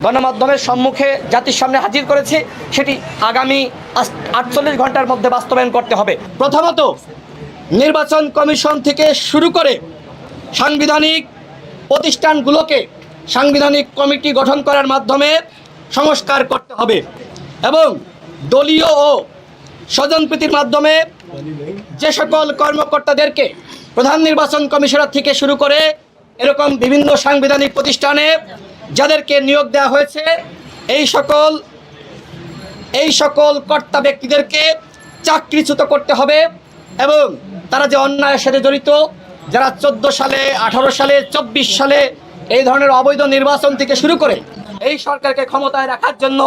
গণমাধ্যমের সম্মুখে জাতির সামনে হাজির করেছি, সেটি আগামী আটচল্লিশ ঘণ্টার মধ্যে বাস্তবায়ন করতে হবে। প্রথমত, নির্বাচন কমিশন থেকে শুরু করে সাংবিধানিক প্রতিষ্ঠানগুলোকে সাংবিধানিক কমিটি গঠন করার মাধ্যমে সংস্কার করতে হবে এবং দলীয় ও স্বজনপ্রীতির মাধ্যমে যে সকল কর্মকর্তাদেরকে প্রধান নির্বাচন কমিশনার থেকে শুরু করে এরকম বিভিন্ন সাংবিধানিক প্রতিষ্ঠানে যাদেরকে নিয়োগ দেওয়া হয়েছে, এই সকল এই সকল কর্তা ব্যক্তিদেরকে চাকরিচ্যুত করতে হবে এবং তারা যে অন্যায়ের সাথে জড়িত, যারা চোদ্দ সালে, আঠারো সালে, চব্বিশ সালে এই ধরনের অবৈধ নির্বাচন থেকে শুরু করে এই সরকারকে ক্ষমতায় রাখার জন্য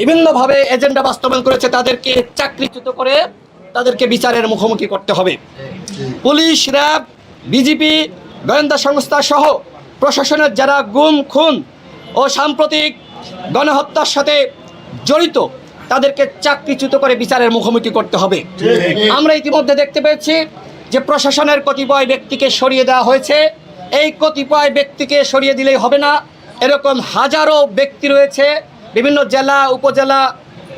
বিভিন্নভাবে এজেন্ডা বাস্তবায়ন করেছে, তাদেরকে চাকরিচ্যুত করে তাদেরকে বিচারের মুখোমুখি করতে হবে। পুলিশ, র্যাব বিজেপি গোয়েন্দা সংস্থা সহ প্রশাসনের যারা গুম, খুন ও সাম্প্রতিক গণহত্যার সাথে জড়িত তাদেরকে চাকরিচ্যুত করে বিচারের মুখোমুখি করতে হবে। আমরা ইতিমধ্যে দেখতে পেয়েছি যে প্রশাসনের কতিপয় ব্যক্তিকে সরিয়ে দেওয়া হয়েছে। এই কতিপয় ব্যক্তিকে সরিয়ে দিলেই হবে না। এরকম হাজারো ব্যক্তি রয়েছে বিভিন্ন জেলা উপজেলা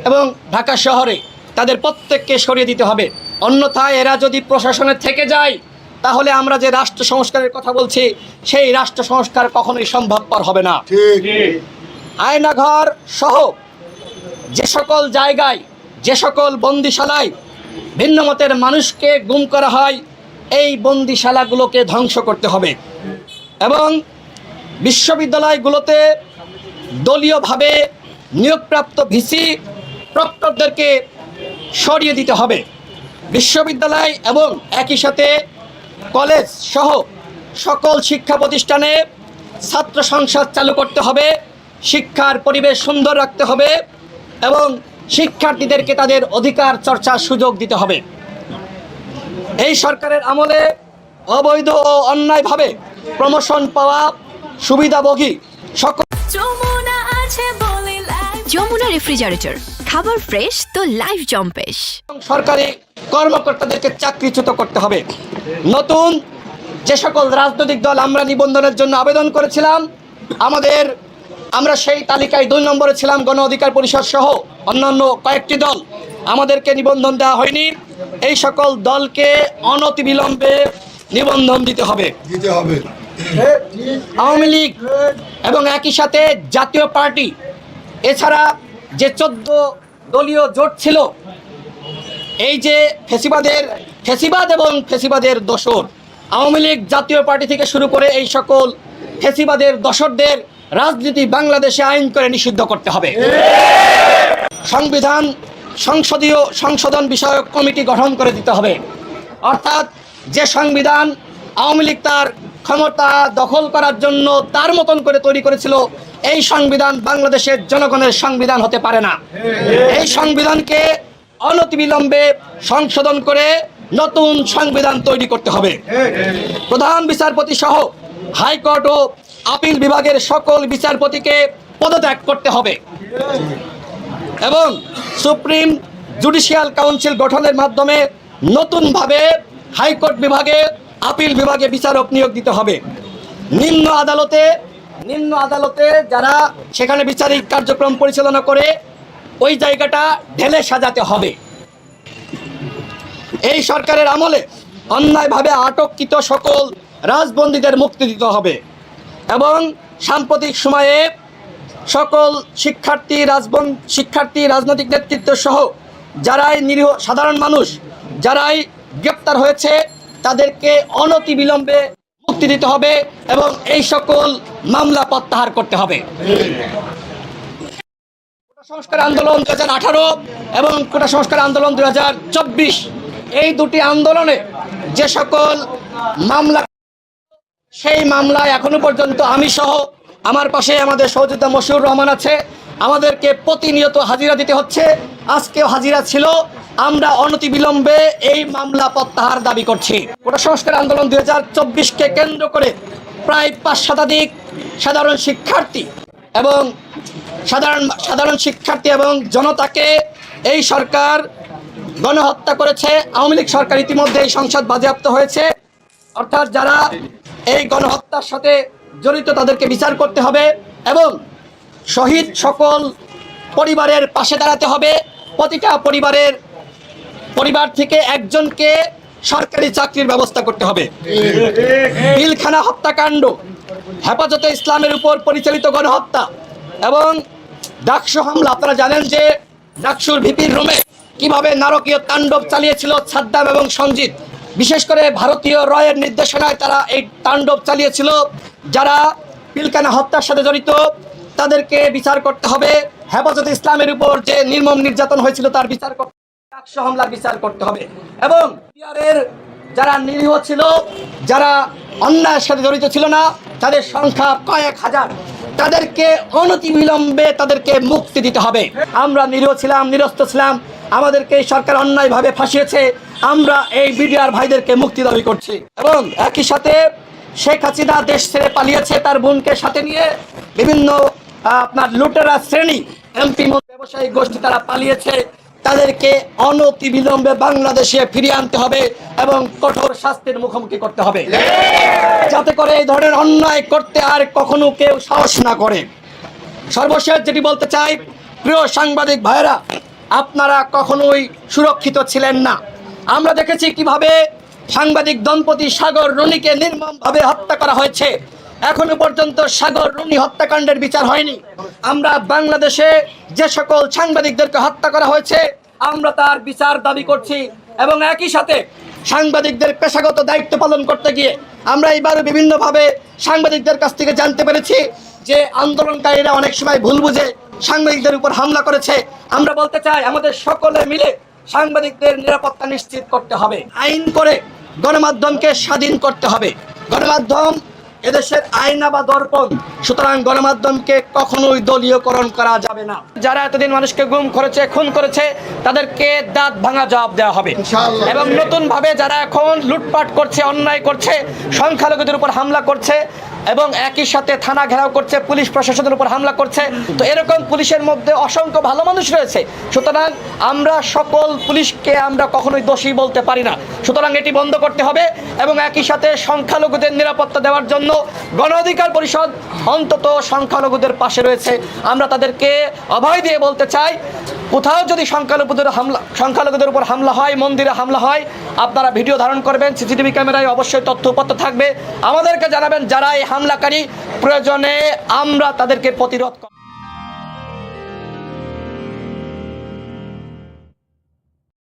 এবং ঢাকা শহরে। তাদের প্রত্যেককে সরিয়ে দিতে হবে। অন্যথায় এরা যদি প্রশাসনে থেকে যায় তাহলে আমরা যে রাষ্ট্র সংস্কারের কথা বলছি সেই রাষ্ট্র সংস্কার কখনোই সম্ভবপর হবে না। আয়নাঘর সহ যে সকল জায়গায় যে সকল বন্দিশালায় ভিন্ন মতের মানুষকে গুম করা হয় এই বন্দিশালাগুলোকে ধ্বংস করতে হবে। এবং বিশ্ববিদ্যালয়গুলোতে দলীয়ভাবে নিয়োগপ্রাপ্ত ভিসি প্রক্টরদেরকে সরিয়ে দিতে হবে। বিশ্ববিদ্যালয় এবং একই সাথে কলেজ সহ সকল শিক্ষা প্রতিষ্ঠানে ছাত্র সংসদ চালু করতে হবে শিক্ষার পরিবেশ সুন্দর রাখতে হবে এবং শিক্ষার্থীদেরকে তাদের অধিকার চর্চার সুযোগ দিতে হবে। এই সরকারের আমলে অবৈধ ও অন্যায়ভাবে প্রমোশন পাওয়া সুবিধাভোগী সকল যমুনা লাইফ যমুনা রেফ্রিজারেটর খাবার ফ্রেশ তো লাইফ জম্পেশ। সরকারি কর্মকর্তাদেরকে চাকরিচ্যুত করতে হবে। নতুন যে সকল রাজনৈতিক দল আমরা নিবন্ধনের জন্য আবেদন করেছিলাম আমাদের আমরা সেই তালিকায় দুই নম্বরে ছিলাম গণ অধিকার পরিষদ সহ অন্যান্য কয়েকটি দল। আমাদেরকে নিবন্ধন দেওয়া হয়নি। এই সকল দলকে অনতিবিলম্বে নিবন্ধন দিতে হবে। দিতে হবে। আওয়ামী লীগ এবং একই সাথে জাতীয় পার্টি এছাড়া যে চোদ্দ দলীয় জোট ছিল এই যে ফেসিবাদের, ফেসিবাদ এবং ফেসিবাদের দোসর আওয়ামী লীগ জাতীয় পার্টি থেকে শুরু করে এই সকল ফেসিবাদের দোসরদের রাজনীতি বাংলাদেশে আইন করে নিষিদ্ধ করতে হবে। সংবিধান, সংসদীয় সংশোধন বিষয়ক কমিটি গঠন করে দিতে হবে। অর্থাৎ যে সংবিধান আওয়ামী লীগ তার ক্ষমতা দখল করার জন্য তার মতন করে তৈরি করেছিল, এই সংবিধান বাংলাদেশের জনগণের সংবিধান হতে পারে না। এই সংবিধানকে অনতিবিলম্বে সংশোধন করে নতুন সংবিধান তৈরি করতে হবে। প্রধান বিচারপতি সহ হাইকোর্ট ও আপিল বিভাগের সকল বিচারপতিকে পদত্যাগ করতে হবে। এবং সুপ্রিম জুডিশিয়াল কাউন্সিল গঠনের মাধ্যমে নতুনভাবে হাইকোর্ট বিভাগে, আপিল বিভাগে বিচারক নিয়োগ দিতে হবে। নিম্ন আদালতে নিম্ন আদালতে যারা সেখানে বিচারিক কার্যক্রম পরিচালনা করে ওই জায়গাটা ঢেলে সাজাতে হবে। এই সরকারের আমলে অন্যায়ভাবে আটককৃত সকল রাজবন্দীদের মুক্তি দিতে হবে এবং সাম্প্রতিক সময়ে সকল শিক্ষার্থী, রাজবন, শিক্ষার্থী, রাজনৈতিক নেতৃত্ব সহ যারাই নিরীহ সাধারণ মানুষ, যারাই গ্রেপ্তার হয়েছে, তাদেরকে অনতি বিলম্বে মুক্তি দিতে হবে এবং এই সকল মামলা প্রত্যাহার করতে হবে। সংস্কার আন্দোলন দু হাজার আঠারো এবং কোটা সংস্কার আন্দোলন দু হাজার চব্বিশ। এই দুটি আন্দোলনে যে সকল মামলা সেই মামলায় এখনও পর্যন্ত আমি সহ আমার পাশে আমাদের সহযোদ্ধা মশিউর রহমান আছে। আমাদেরকে প্রতিনিয়ত হাজিরা দিতে হচ্ছে। আজকেও হাজিরা ছিল। আমরা অনতিবিলম্বে এই মামলা প্রত্যাহার দাবি করছি। কোটা সংস্কার আন্দোলন দু চব্বিশকে কেন্দ্র করে প্রায় পাঁচ শতাধিক সাধারণ শিক্ষার্থী এবং সাধারণ সাধারণ শিক্ষার্থী এবং জনতাকে এই সরকার গণহত্যা করেছে। আওয়ামী লীগ সরকার ইতিমধ্যে এই সংসদ বাজেয়াপ্ত হয়েছে। অর্থাৎ যারা এই গণহত্যার সাথে জড়িত তাদেরকে বিচার করতে হবে এবং শহীদ সকল পরিবারের পাশে দাঁড়াতে হবে। প্রতিটা পরিবারের পরিবার থেকে একজনকে সরকারি চাকরির ব্যবস্থা করতে হবে। পিলখানা হত্যাকাণ্ড, হেফাজতে ইসলামের উপর পরিচালিত গণহত্যা এবং ডাকসু হামলা। আপনারা জানেন যে ডাকসুর ভিপির রুমে কীভাবে নারকীয় তাণ্ডব চালিয়েছিল সাদ্দাম এবং সঞ্জিত। বিশেষ করে ভারতীয় রয়ের নির্দেশনায় তারা এই তাণ্ডব চালিয়েছিল। যারা পিলকানা হত্যার সাথে জড়িত, তাদেরকে বিচার করতে হবে। হেফাজতে ইসলামের উপর যে নির্মম নির্যাতন হয়েছিল, তার বিচার করতে হামলার বিচার করতে হবে। এবং বিহারের যারা নিরীহ ছিল, যারা অন্যায়ের সাথে জড়িত ছিল না, তাদের সংখ্যা কয়েক হাজার। তাদেরকে অনতিবিলম্বে তাদেরকে মুক্তি দিতে হবে। আমরা নিরীহ ছিলাম, নিরস্ত ছিলাম। আমাদেরকে সরকার অন্যায়ভাবে ফাঁসিয়েছে। আমরা এই বিডিআর ভাইদেরকে মুক্তি দাবি করছি। এবং একই সাথে শেখ হাসিনা দেশ ছেড়ে পালিয়েছে তার বোনকে সাথে নিয়ে বিভিন্ন আপনার লুটেরা শ্রেণি, এমপি ব্যবসায়ী গোষ্ঠী তারা পালিয়েছে। তাদেরকে অনতিবিলম্বে বাংলাদেশে ফিরিয়ে আনতে হবে এবং কঠোর শাস্তির মুখোমুখি করতে হবে। যাতে করে এই ধরনের অন্যায় করতে আর কখনো কেউ সাহস না করে। সর্বশেষ যেটি বলতে চাই, প্রিয় সাংবাদিক ভাইয়েরা, আপনারা কখনোই সুরক্ষিত ছিলেন না। আমরা দেখেছি কীভাবে সাংবাদিক দম্পতি সাগর রনিকে নির্মমভাবে হত্যা করা হয়েছে। এখনও পর্যন্ত সাগর রুনি হত্যাকাণ্ডের বিচার হয়নি। আমরা বাংলাদেশে যে সকল সাংবাদিকদেরকে হত্যা করা হয়েছে, আমরা তার বিচার দাবি করছি এবং একই সাথে সাংবাদিকদের পেশাগত দায়িত্ব পালন করতে গিয়ে আমরা এবারও বিভিন্নভাবে সাংবাদিকদের কাছ থেকে জানতে পেরেছি যে আন্দোলনকারীরা অনেক সময় ভুল বুঝে সাংবাদিকদের উপর হামলা করেছে। আমরা বলতে চাই, আমাদের সকলে মিলে সাংবাদিকদের নিরাপত্তা নিশ্চিত করতে হবে। আইন করে গণমাধ্যমকে স্বাধীন করতে হবে। গণমাধ্যম এদেশের আয়না বা দর্পণ সুতরাং গণমাধ্যমকে কখনোই দলীয়করণ করা যাবে না। যারা এতদিন মানুষকে গুম করেছে খুন করেছে তাদেরকে দাঁত ভাঙা জবাব দেওয়া হবে। এবং নতুন ভাবে যারা এখন লুটপাট করছে অন্যায় করছে সংখ্যালঘুদের উপর হামলা করছে এবং একই সাথে থানা ঘেরাও করছে, পুলিশ প্রশাসনের উপর হামলা করছে। তো এরকম পুলিশের মধ্যে অসংখ্য ভালো মানুষ রয়েছে। সুতরাং আমরা সকল পুলিশকে আমরা কখনোই দোষী বলতে পারি না। সুতরাং এটি বন্ধ করতে হবে এবং একই সাথে সংখ্যালঘুদের নিরাপত্তা দেওয়ার জন্য গণ অধিকার পরিষদ অন্তত সংখ্যালঘুদের পাশে রয়েছে। আমরা তাদেরকে অভয় দিয়ে বলতে চাই, কোথাও যদি সংখ্যালঘুদের হামলা সংখ্যালঘুদের উপর হামলা হয়, মন্দিরে হামলা হয়, আপনারা ভিডিও ধারণ করবেন, সিসিটিভি ক্যামেরায় অবশ্যই তথ্যপত্র থাকবে। আমাদেরকে জানাবেন যারা এই হামলাকারী প্রয়োজনে আমরা তাদেরকে প্রতিরোধ